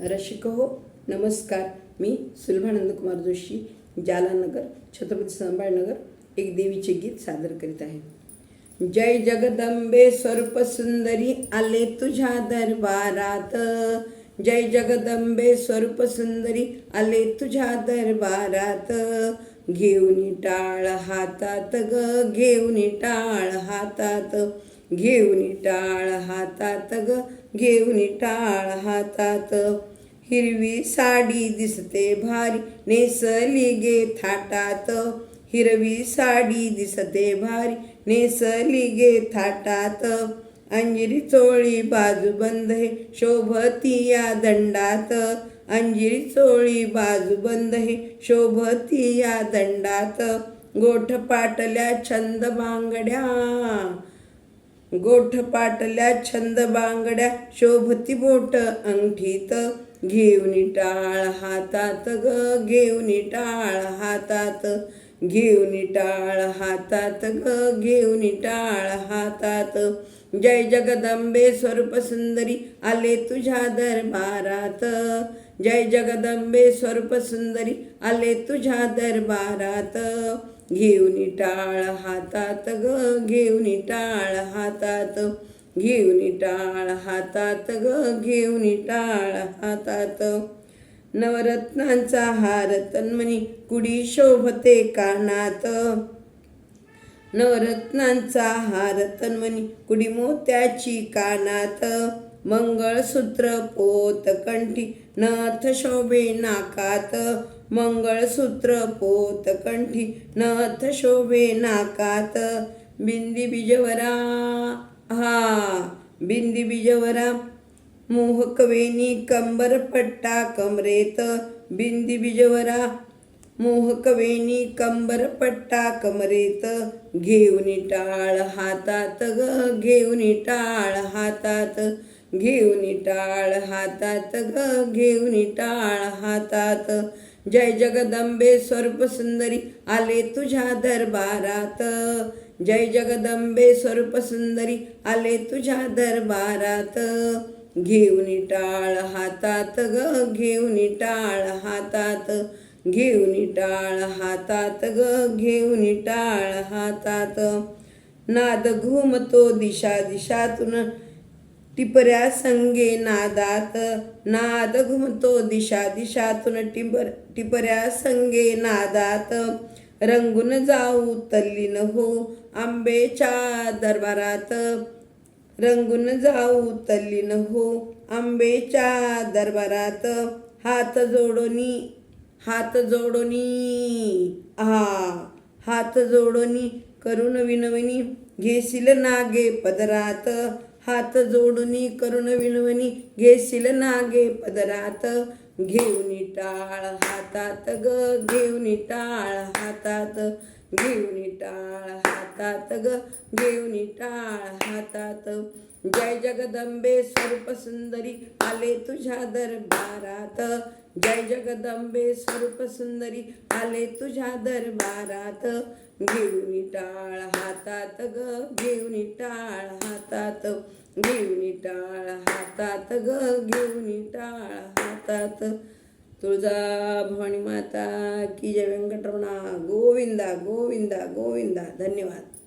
रसिक हो नमस्कार. मी सुलभानंद कुमार जोशी जालानगर छत्रपती संभाळनगर एक देवीचे गीत सादर करीत आहे. जय जगदंबे स्वरूप सुंदरी आले तुझ्या दरबारात. जय जगदंबे स्वरूप सुंदरी आले तुझ्या दरबारात. घेऊन टाळ हातात ग घेऊन टाळ हातात. घेऊन टाळ हातात ग घेऊन टाळ हातात. हिरवी साडी दिसते भारी नेसली गे थाटात. हिरवी साडी दिसते भारी नेसली गे थाटात. अंजिरी चोळी बाजू बंद हे शोभती या दंडात. अंजिरी चोळी बाजू बंद हे शोभती या दंडात. गोठ पाटल्या छंद बांगड्या गोठ पाटल्या छंद बांगड्या शोभती बोट अंगठीत घेऊन टाळ हातात ग घेऊन टाळ हातात घेऊन टाळ हातात ग घेऊन टाळ हातात. जय जगदंबे स्वरूप सुंदरी आले तुझ्या दरबारात. जय जगदंबे स्वरूप सुंदरी आले तुझ्या दरबारात. घेऊन टाळ हातात ग घेऊन टाळ हातात. घेऊन टाळ हातात ग घेऊन टाळ हातात. नवरत्नांचा हार तन्मनी कुडी शोभते कानात. नवरत्नांचा हार तन्मनी कुडी मोत्याची कानात. मंगळसूत्र पोत कंठी नथ शोभे नाकात. मंगळसूत्र पोत कंठी नथ शोभे नाकात. बिंदी बिजवरा हा बिंदी बिजवरा. मोहकवेनी कंबर पट्टा कमरेत. बिंदी बिजवरा. मोहकवेनी कंबर पट्टा कमरेत. घेऊन टाळ हातात. ग घेऊन टाळ हातात. घेऊन टाळ हातात. ग घेऊन टाळ हातात. जय जगदंबे स्वरूप सुंदरी आले तुझ्या दरबारात. जय जगदंबे स्वरूप सुंदरी आले तुझ्या दरबारात. घेऊन टाळ हातात ग घेऊन टाळ हातात. घेऊन टाळ हातात ग घेऊन टाळ हातात. नाद घुमतो दिशा दिशातून. टिपऱ्या संगे नादात नाद घुमतो दिशा दिशातून टिपर टिपऱ्या संगे नादात. रंगून जाऊ तल्लीन हो आंबेच्या दरबारात. रंगून जाऊ तल्लीन हो आंबेच्या दरबारात. हात जोडोनी हात जोडोनी आ हात जोडोनी करून विनवणी घेशील नागे पदरात. हात जोडूनी करून विणवणी घेशील नागे पदरात. घेऊन टाळ हातात ग घेऊन टाळ हातात. घेऊन टाळ हातात ग घेऊन टाळ हातात. जय जगदंबे स्वरूप सुंदरी आले तुझ्या दरबारात. जय जगदंबे स्वरूप सुंदरी आले तुझ्या दरबारात. घेऊन टाळ हातात ग घेऊन टाळ हातात घेऊनी टाळ हातात ग घेऊनी टाळ हातात तुळजा भवानी माता की जय व्यंकटरमणा. गोविंदा गोविंदा गोविंदा. धन्यवाद.